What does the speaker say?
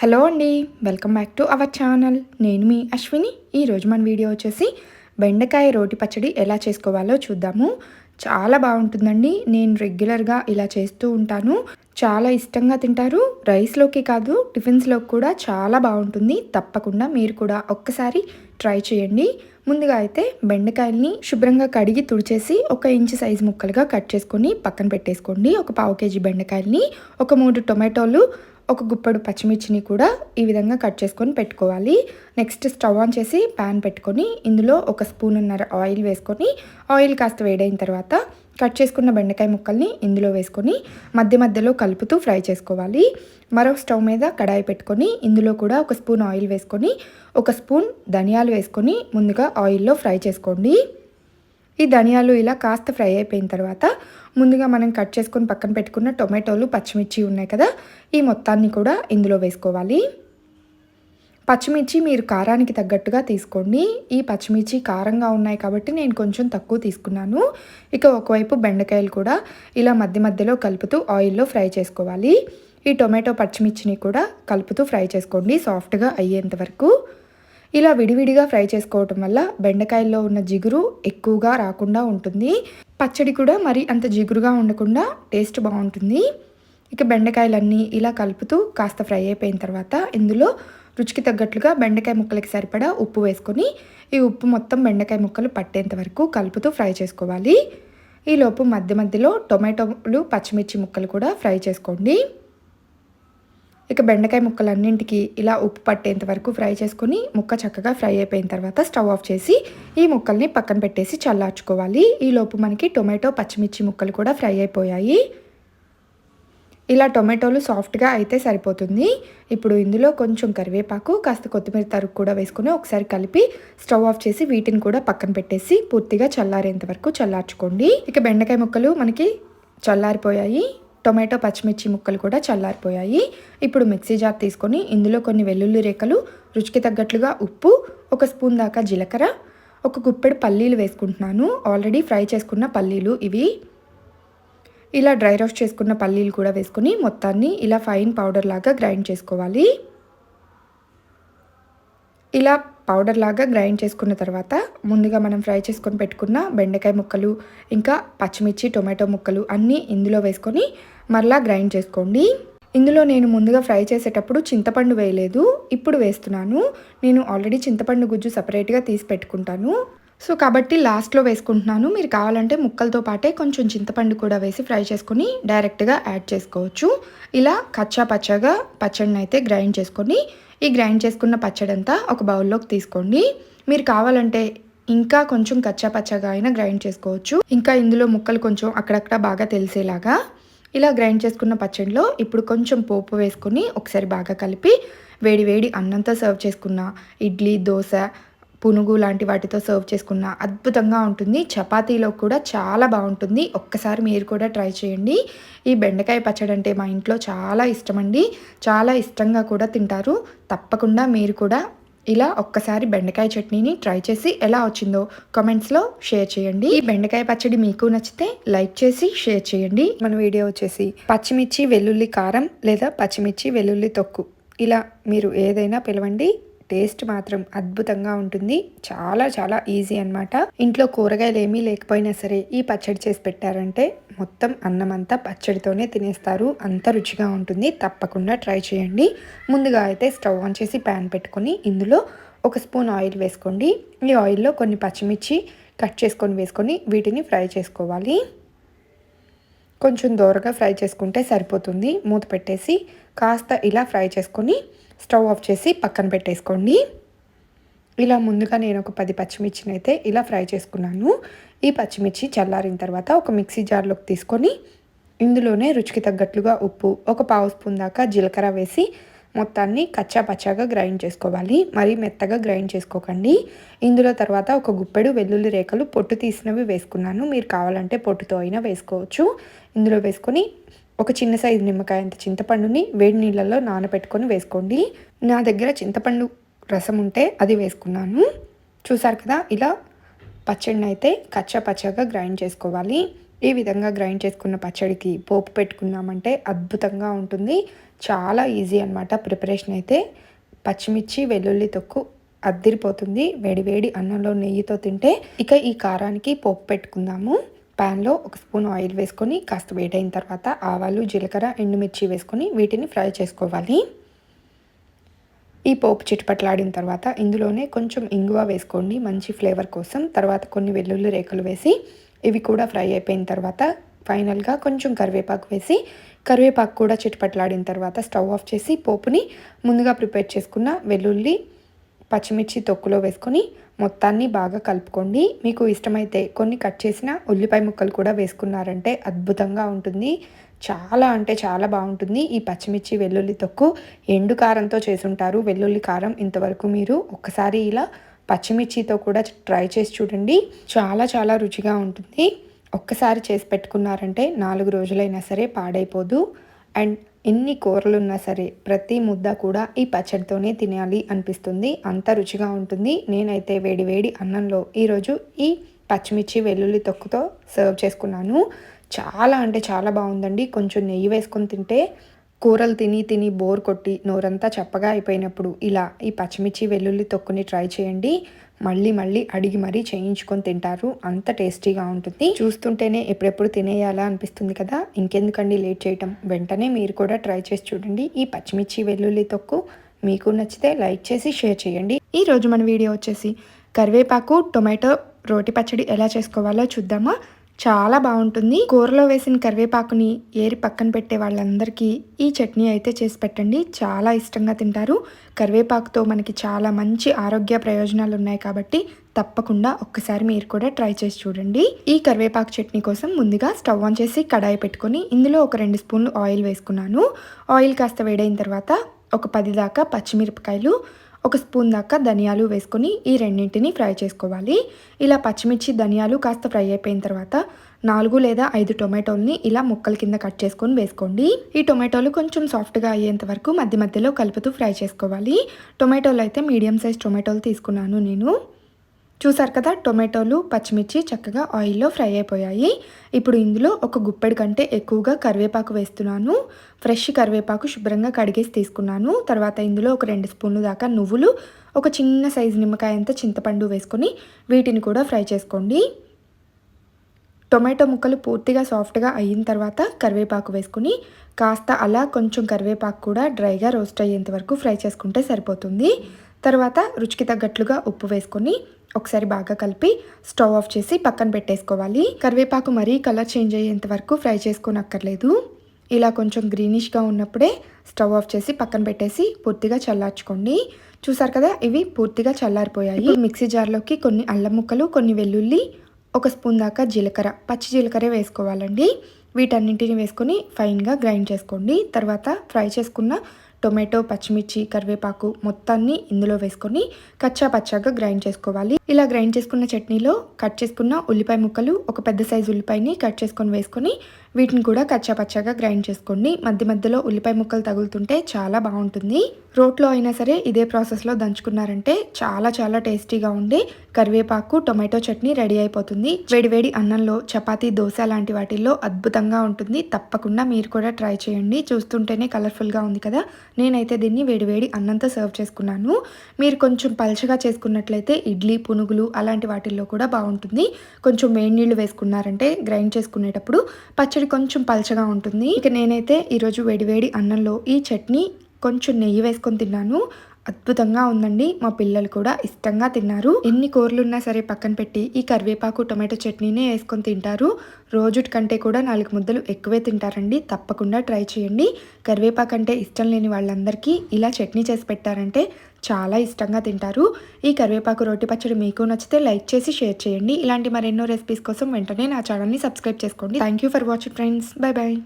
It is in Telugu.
హలో అండి welcome back to our channel. నేను మీ అశ్విని. ఈరోజు మన వీడియో వచ్చేసి బెండకాయ రోటి పచ్చడి ఎలా చేసుకోవాలో చూద్దాము. చాలా బాగుంటుందండి. నేను రెగ్యులర్గా ఇలా చేస్తూ ఉంటాను. చాలా ఇష్టంగా తింటారు. రైస్లోకి కాదు టిఫిన్స్లోకి కూడా చాలా బాగుంటుంది. తప్పకుండా మీరు కూడా ఒక్కసారి ట్రై చేయండి. ముందుగా అయితే బెండకాయల్ని శుభ్రంగా కడిగి తుడిచేసి ఒక ఇంచు సైజు ముక్కలుగా కట్ చేసుకొని పక్కన పెట్టేసుకోండి. ఒక పావు కేజీ బెండకాయల్ని ఒక మూడు టొమాటోలు ఒక గుప్పడు పచ్చిమిర్చిని కూడా ఈ విధంగా కట్ చేసుకొని పెట్టుకోవాలి. నెక్స్ట్ స్టవ్ ఆన్ చేసి ప్యాన్ పెట్టుకొని ఇందులో ఒక స్పూన్ ఉన్నర ఆయిల్ వేసుకొని ఆయిల్ కాస్త వేడైన తర్వాత కట్ చేసుకున్న బెండకాయ ముక్కల్ని ఇందులో వేసుకొని మధ్య మధ్యలో కలుపుతూ ఫ్రై చేసుకోవాలి. మరో స్టవ్ మీద కడాయి పెట్టుకొని ఇందులో కూడా ఒక స్పూన్ ఆయిల్ వేసుకొని ఒక స్పూన్ ధనియాలు వేసుకొని ముందుగా ఆయిల్లో ఫ్రై చేసుకోండి. ఈ ధనియాలు ఇలా కాస్త ఫ్రై అయిపోయిన తర్వాత ముందుగా మనం కట్ చేసుకొని పక్కన పెట్టుకున్న టొమాటోలు పచ్చిమిర్చి ఉన్నాయి కదా ఈ మొత్తాన్ని కూడా ఇందులో వేసుకోవాలి. పచ్చిమిర్చి మీరు కారానికి తగ్గట్టుగా తీసుకోండి. ఈ పచ్చిమిర్చి కారంగా ఉన్నాయి కాబట్టి నేను కొంచెం తక్కువ తీసుకున్నాను. ఇక ఒకవైపు బెండకాయలు కూడా ఇలా మధ్య మధ్యలో కలుపుతూ ఆయిల్లో ఫ్రై చేసుకోవాలి. ఈ టొమాటో పచ్చిమిర్చిని కూడా కలుపుతూ ఫ్రై చేసుకోండి సాఫ్ట్గా అయ్యేంత వరకు. ఇలా విడివిడిగా ఫ్రై చేసుకోవటం వల్ల బెండకాయల్లో ఉన్న జిగురు ఎక్కువగా రాకుండా ఉంటుంది. పచ్చడి కూడా మరి అంత జిగురుగా ఉండకుండా టేస్ట్ బాగుంటుంది. ఇక బెండకాయలన్నీ ఇలా కలుపుతూ కాస్త ఫ్రై అయిపోయిన తర్వాత ఇందులో రుచికి తగ్గట్లుగా బెండకాయ ముక్కలకి సరిపడా ఉప్పు వేసుకొని ఈ ఉప్పు మొత్తం బెండకాయ ముక్కలు పట్టేంత వరకు కలుపుతూ ఫ్రై చేసుకోవాలి. ఈలోపు మధ్య మధ్యలో టొమాటోలు పచ్చిమిర్చి ముక్కలు కూడా ఫ్రై చేసుకోండి. ఇక బెండకాయ ముక్కలన్నింటికి ఇలా ఉప్పు పట్టేంత వరకు ఫ్రై చేసుకొని ముక్క చక్కగా ఫ్రై అయిపోయిన తర్వాత స్టవ్ ఆఫ్ చేసి ఈ ముక్కల్ని పక్కన పెట్టేసి చల్లార్చుకోవాలి. ఈలోపు మనకి టొమాటో పచ్చిమిర్చి ముక్కలు కూడా ఫ్రై అయిపోయాయి. ఇలా టొమాటోలు సాఫ్ట్గా అయితే సరిపోతుంది. ఇప్పుడు ఇందులో కొంచెం కరివేపాకు కాస్త కొత్తిమీర తరుగు కూడా వేసుకుని ఒకసారి కలిపి స్టవ్ ఆఫ్ చేసి వీటిని కూడా పక్కన పెట్టేసి పూర్తిగా చల్లారేంత వరకు చల్లార్చుకోండి. ఇక బెండకాయ ముక్కలు మనకి చల్లారిపోయాయి. టొమాటో పచ్చిమిర్చి ముక్కలు కూడా చల్లారిపోయాయి. ఇప్పుడు మిక్సీ జార్ తీసుకొని ఇందులో కొన్ని వెల్లుల్లి రేఖలు రుచికి తగ్గట్లుగా ఉప్పు ఒక స్పూన్ దాకా జీలకర్ర ఒక గుప్పెడు పల్లీలు వేసుకుంటున్నాను. ఆల్రెడీ ఫ్రై చేసుకున్న పల్లీలు ఇవి. ఇలా డ్రై రోస్ట్ చేసుకున్న పల్లీలు కూడా వేసుకుని మొత్తాన్ని ఇలా ఫైన్ పౌడర్ లాగా గ్రైండ్ చేసుకోవాలి. ఇలా పౌడర్ లాగా గ్రైండ్ చేసుకున్న తర్వాత ముందుగా మనం ఫ్రై చేసుకొని పెట్టుకున్న బెండకాయ ముక్కలు ఇంకా పచ్చిమిర్చి టొమాటో ముక్కలు అన్నీ ఇందులో వేసుకొని మరలా గ్రైండ్ చేసుకోండి. ఇందులో నేను ముందుగా ఫ్రై చేసేటప్పుడు చింతపండు వేయలేదు. ఇప్పుడు వేస్తున్నాను. నేను ఆల్రెడీ చింతపండు గుజ్జు సపరేట్గా తీసి పెట్టుకుంటాను. సో కాబట్టి లాస్ట్లో వేసుకుంటున్నాను. మీరు కావాలంటే ముక్కలతో పాటే కొంచెం చింతపండు కూడా వేసి ఫ్రై చేసుకొని డైరెక్ట్గా యాడ్ చేసుకోవచ్చు. ఇలా కచ్చా పచ్చగా పచ్చడిని అయితే గ్రైండ్ చేసుకొని ఈ గ్రైండ్ చేసుకున్న పచ్చడి అంతా ఒక బౌల్లోకి తీసుకోండి. మీరు కావాలంటే ఇంకా కొంచెం కచ్చా పచ్చగా అయినా గ్రైండ్ చేసుకోవచ్చు. ఇంకా ఇందులో ముక్కలు కొంచెం అక్కడక్కడ బాగా తెలిసేలాగా ఇలా గ్రైండ్ చేసుకున్న పచ్చడిలో ఇప్పుడు కొంచెం పోపు వేసుకొని ఒకసారి బాగా కలిపి వేడి వేడి అన్నంతో సర్వ్ చేసుకున్న ఇడ్లీ దోశ పునుగు లాంటి వాటితో సర్వ్ చేసుకున్న అద్భుతంగా ఉంటుంది. చపాతీలో కూడా చాలా బాగుంటుంది. ఒక్కసారి మీరు కూడా ట్రై చేయండి. ఈ బెండకాయ పచ్చడి అంటే మా ఇంట్లో చాలా ఇష్టమండి. చాలా ఇష్టంగా కూడా తింటారు. తప్పకుండా మీరు కూడా ఇలా ఒక్కసారి బెండకాయ చట్నీని ట్రై చేసి ఎలా వచ్చిందో కామెంట్స్లో షేర్ చేయండి. ఈ బెండకాయ పచ్చడి మీకు నచ్చితే లైక్ చేసి షేర్ చేయండి. మన వీడియో వచ్చేసి పచ్చిమిర్చి వెల్లుల్లి కారం లేదా పచ్చిమిర్చి వెల్లుల్లి తొక్కు. ఇలా మీరు ఏదైనా పిలవండి. టేస్ట్ మాత్రం అద్భుతంగా ఉంటుంది. చాలా చాలా ఈజీ అనమాట ఇంట్లో కూరగాయలు ఏమీ లేకపోయినా సరే ఈ పచ్చడి చేసి పెట్టారంటే మొత్తం అన్నం అంతా పచ్చడితోనే తినేస్తారు. అంత రుచిగా ఉంటుంది. తప్పకుండా ట్రై చేయండి. ముందుగా అయితే స్టవ్ ఆన్ చేసి ప్యాన్ పెట్టుకొని ఇందులో ఒక స్పూన్ ఆయిల్ వేసుకోండి. ఈ ఆయిల్లో కొన్ని పచ్చిమిర్చి కట్ చేసుకొని వేసుకొని వీటిని ఫ్రై చేసుకోవాలి. కొంచెం దోరగా ఫ్రై చేసుకుంటే సరిపోతుంది. మూత పెట్టేసి కాస్త ఇలా ఫ్రై చేసుకొని స్టవ్ ఆఫ్ చేసి పక్కన పెట్టేసుకోండి. ఇలా ముందుగా నేను ఒక పది పచ్చిమిర్చిని అయితే ఇలా ఫ్రై చేసుకున్నాను. ఈ పచ్చిమిర్చి చల్లారిన తర్వాత ఒక మిక్సీ జార్లోకి తీసుకొని ఇందులోనే రుచికి తగ్గట్లుగా ఉప్పు ఒక పావు స్పూన్ దాకా జీలకర్ర వేసి మొత్తాన్ని కచ్చా పచ్చాగా గ్రైండ్ చేసుకోవాలి. మరీ మెత్తగా గ్రైండ్ చేసుకోకండి. ఇందులో తర్వాత ఒక గుప్పెడు వెల్లుల్లి రేఖలు పొట్టు తీసినవి వేసుకున్నాను. మీరు కావాలంటే పొట్టుతో అయినా వేసుకోవచ్చు. ఇందులో వేసుకొని ఒక చిన్న సైజు నిమ్మకాయ అంత చింతపండుని వేడి నీళ్ళల్లో నానబెట్టుకొని వేసుకోండి. నా దగ్గర చింతపండు రసం ఉంటే అది వేసుకున్నాను. చూసారు కదా ఇలా పచ్చడిని అయితే కచ్చా పచ్చగా గ్రైండ్ చేసుకోవాలి. ఈ విధంగా గ్రైండ్ చేసుకున్న పచ్చడికి పోపు పెట్టుకున్నామంటే అద్భుతంగా ఉంటుంది. చాలా ఈజీ అనమాట ప్రిపరేషన్ అయితే. పచ్చిమిర్చి వెల్లుల్లి తొక్కు అద్దిరిపోతుంది. వేడి వేడి అన్నంలో నెయ్యితో తింటే ఇక ఈ కారానికి పోపు పెట్టుకుందాము. ప్యాన్లో ఒక స్పూన్ ఆయిల్ వేసుకొని కాస్త వేడైన తర్వాత ఆవాలు జీలకర్ర ఎండుమిర్చి వేసుకొని వీటిని ఫ్రై చేసుకోవాలి. ఈ పోపు చిటపట్లాడిన తర్వాత ఇందులోనే కొంచెం ఇంగువ వేసుకోండి. మంచి ఫ్లేవర్ కోసం. తర్వాత కొన్ని వెల్లుల్లి రేకులు వేసి ఇవి కూడా ఫ్రై అయిపోయిన తర్వాత ఫైనల్గా కొంచెం కరివేపాకు వేసి కరివేపాకు కూడా చిటపట్లాడిన తర్వాత స్టవ్ ఆఫ్ చేసి పోపుని ముందుగా ప్రిపేర్ చేసుకున్న వెల్లుల్లి పచ్చిమిర్చి తొక్కులో వేసుకొని మొత్తాన్ని బాగా కలుపుకోండి. మీకు ఇష్టమైతే కొన్ని కట్ చేసిన ఉల్లిపాయ ముక్కలు కూడా వేసుకున్నారంటే అద్భుతంగా ఉంటుంది. చాలా అంటే చాలా బాగుంటుంది. ఈ పచ్చిమిర్చి వెల్లుల్లి తొక్కు ఎండు కారంతో చేసుంటారు. వెల్లుల్లి కారం ఇంతవరకు మీరు ఒక్కసారి ఇలా పచ్చిమిర్చితో కూడా ట్రై చేసి చూడండి. చాలా చాలా రుచిగా ఉంటుంది. ఒక్కసారి చేసి పెట్టుకున్నారంటే నాలుగు రోజులైనా సరే పాడైపోదు. అండ్ ఎన్ని కూరలు ఉన్నా సరే ప్రతి ముద్ద కూడా ఈ పచ్చడితోనే తినాలి అనిపిస్తుంది. అంత రుచిగా ఉంటుంది. నేనైతే వేడి వేడి అన్నంలో ఈరోజు ఈ పచ్చిమిర్చి వెల్లుల్లి తొక్కుతో సర్వ్ చేసుకున్నాను. చాలా అంటే చాలా బాగుందండి. కొంచెం నెయ్యి వేసుకొని తింటే కూరలు తిని తిని బోర్ కొట్టి నోరంతా చప్పగా అయిపోయినప్పుడు ఇలా ఈ పచ్చిమిర్చి వెల్లుల్లి తొక్కుని ట్రై చేయండి. మళ్ళీ మళ్ళీ అడిగి మరీ చేయించుకొని తింటారు. అంత టేస్టీగా ఉంటుంది. చూస్తుంటేనే ఎప్పుడెప్పుడు తినేయాలా అనిపిస్తుంది కదా. ఇంకెందుకండి లేట్ చేయటం. వెంటనే మీరు కూడా ట్రై చేసి చూడండి. ఈ పచ్చిమిర్చి వెల్లుల్లి తొక్కు మీకు నచ్చితే లైక్ చేసి షేర్ చేయండి. ఈరోజు మన వీడియో వచ్చేసి కరివేపాకు టొమాటో రోటి పచ్చడి ఎలా చేసుకోవాలో చూద్దామా? చాలా బాగుంటుంది. కూరలో వేసిన కరివేపాకుని ఏరి పక్కన పెట్టే వాళ్ళందరికీ ఈ చట్నీ అయితే చేసి పెట్టండి. చాలా ఇష్టంగా తింటారు. కరివేపాకుతో మనకి చాలా మంచి ఆరోగ్య ప్రయోజనాలు ఉన్నాయి కాబట్టి తప్పకుండా ఒక్కసారి మీరు కూడా ట్రై చేసి చూడండి. ఈ కరివేపాకు చట్నీ కోసం ముందుగా స్టవ్ ఆన్ చేసి కడాయి పెట్టుకొని ఇందులో ఒక రెండు స్పూన్లు ఆయిల్ వేసుకున్నాను. ఆయిల్ కాస్త వేడైన తర్వాత ఒక పది దాకా పచ్చిమిరపకాయలు ఒక స్పూన్ దాకా ధనియాలు వేసుకొని ఈ రెండింటిని ఫ్రై చేసుకోవాలి. ఇలా పచ్చిమిర్చి ధనియాలు కాస్త ఫ్రై అయిపోయిన తర్వాత నాలుగు లేదా ఐదు టొమాటోల్ని ఇలా ముక్కల కింద కట్ చేసుకొని వేసుకోండి. ఈ టొమాటోలు కొంచెం సాఫ్ట్గా అయ్యేంత వరకు మధ్య మధ్యలో కలుపుతూ ఫ్రై చేసుకోవాలి. టొమాటోలు అయితే మీడియం సైజ్ టొమాటోలు తీసుకున్నాను నేను. చూసారు కదా టొమాటోలు పచ్చిమిర్చి చక్కగా ఆయిల్లో ఫ్రై అయిపోయాయి. ఇప్పుడు ఇందులో ఒక గుప్పెడు కంటే ఎక్కువగా కరివేపాకు వేస్తున్నాను. ఫ్రెష్ కరివేపాకు శుభ్రంగా కడిగేసి తీసుకున్నాను. తర్వాత ఇందులో ఒక రెండు స్పూన్లు దాకా నువ్వులు ఒక చిన్న సైజు నిమ్మకాయ అంత చింతపండు వేసుకొని వీటిని కూడా ఫ్రై చేసుకోండి. టొమాటో ముక్కలు పూర్తిగా సాఫ్ట్గా అయిన తర్వాత కరివేపాకు వేసుకుని కాస్త అలా కొంచెం కరివేపాకు కూడా డ్రైగా రోస్ట్ అయ్యేంత వరకు ఫ్రై చేసుకుంటే సరిపోతుంది. తర్వాత రుచికి తగ్గట్లుగా ఉప్పు వేసుకొని ఒకసారి బాగా కలిపి స్టవ్ ఆఫ్ చేసి పక్కన పెట్టేసుకోవాలి. కరివేపాకు మరీ కలర్ చేంజ్ అయ్యేంత వరకు ఫ్రై చేసుకోనక్కర్లేదు. ఇలా కొంచెం గ్రీనిష్గా ఉన్నప్పుడే స్టవ్ ఆఫ్ చేసి పక్కన పెట్టేసి పూర్తిగా చల్లార్చుకోండి. చూసారు కదా ఇవి పూర్తిగా చల్లారిపోయాయి. మిక్సీ జార్లోకి కొన్ని అల్లం ముక్కలు కొన్ని వెల్లుల్లి ఒక స్పూన్ దాకా జీలకర్ర పచ్చి జీలకర్ర వేసుకోవాలండి. వీటన్నింటిని వేసుకొని ఫైన్గా గ్రైండ్ చేసుకోండి. తర్వాత ఫ్రై చేసుకున్న టొమాటో పచ్చిమిర్చి కరివేపాకు మొత్తాన్ని ఇందులో వేసుకొని కచ్చా పచ్చాగా గ్రైండ్ చేసుకోవాలి. ఇలా గ్రైండ్ చేసుకున్న చట్నీలో కట్ చేసుకున్న ఉల్లిపాయ ముక్కలు ఒక పెద్ద సైజు ఉల్లిపాయని కట్ చేసుకొని వేసుకొని వీటిని కూడా కచ్చాపచ్చాగా గ్రైండ్ చేసుకోండి మధ్య మధ్యలో ఉల్లిపాయ ముక్కలు తగులుతుంటే చాలా బాగుంటుంది. రోట్లో అయినా సరే ఇదే ప్రాసెస్లో దంచుకున్నారంటే చాలా చాలా టేస్టీగా ఉండే కరివేపాకు టొమాటో చట్నీ రెడీ అయిపోతుంది. వేడివేడి అన్నంలో చపాతీ దోశ లాంటి వాటిల్లో అద్భుతంగా ఉంటుంది. తప్పకుండా మీరు కూడా ట్రై చేయండి. చూస్తుంటేనే కలర్ఫుల్గా ఉంది కదా? నేనైతే దీన్ని వేడివేడి అన్నంతో సర్వ్ చేసుకున్నాను. మీరు కొంచెం పల్చగా చేసుకున్నట్లయితే ఇడ్లీ పునుగులు అలాంటి వాటిల్లో కూడా బాగుంటుంది. కొంచెం వేడి నీళ్ళు వేసుకున్నారంటే గ్రైండ్ చేసుకునేటప్పుడు పచ్చడి కొంచెం పల్చగా ఉంటుంది. ఇక నేనైతే ఈరోజు వేడివేడి అన్నంలో ఈ చట్నీ కొంచెం నెయ్యి వేసుకొని తిన్నాను. అద్భుతంగా ఉందండి. మా పిల్లలు కూడా ఇష్టంగా తిన్నారు. ఎన్ని కూరలు ఉన్నా సరే పక్కన పెట్టి ఈ కరివేపాకు టొమాటో చట్నీనే వేసుకొని తింటారు. రోజుటి కంటే కూడా నాలుగు ముద్దలు ఎక్కువే తింటారండి. తప్పకుండా ట్రై చేయండి. కరివేపాకు అంటే ఇష్టం లేని వాళ్ళందరికీ ఇలా చట్నీ చేసి పెట్టారంటే చాలా ఇష్టంగా తింటారు. ఈ కరివేపాకు రోటి పచ్చడి మీకు నచ్చితే లైక్ చేసి షేర్ చేయండి. ఇలాంటి మరెన్నో రెసిపీస్ కోసం వెంటనే నా ఛానల్ని సబ్స్క్రైబ్ చేసుకోండి. Thank you for watching friends bye bye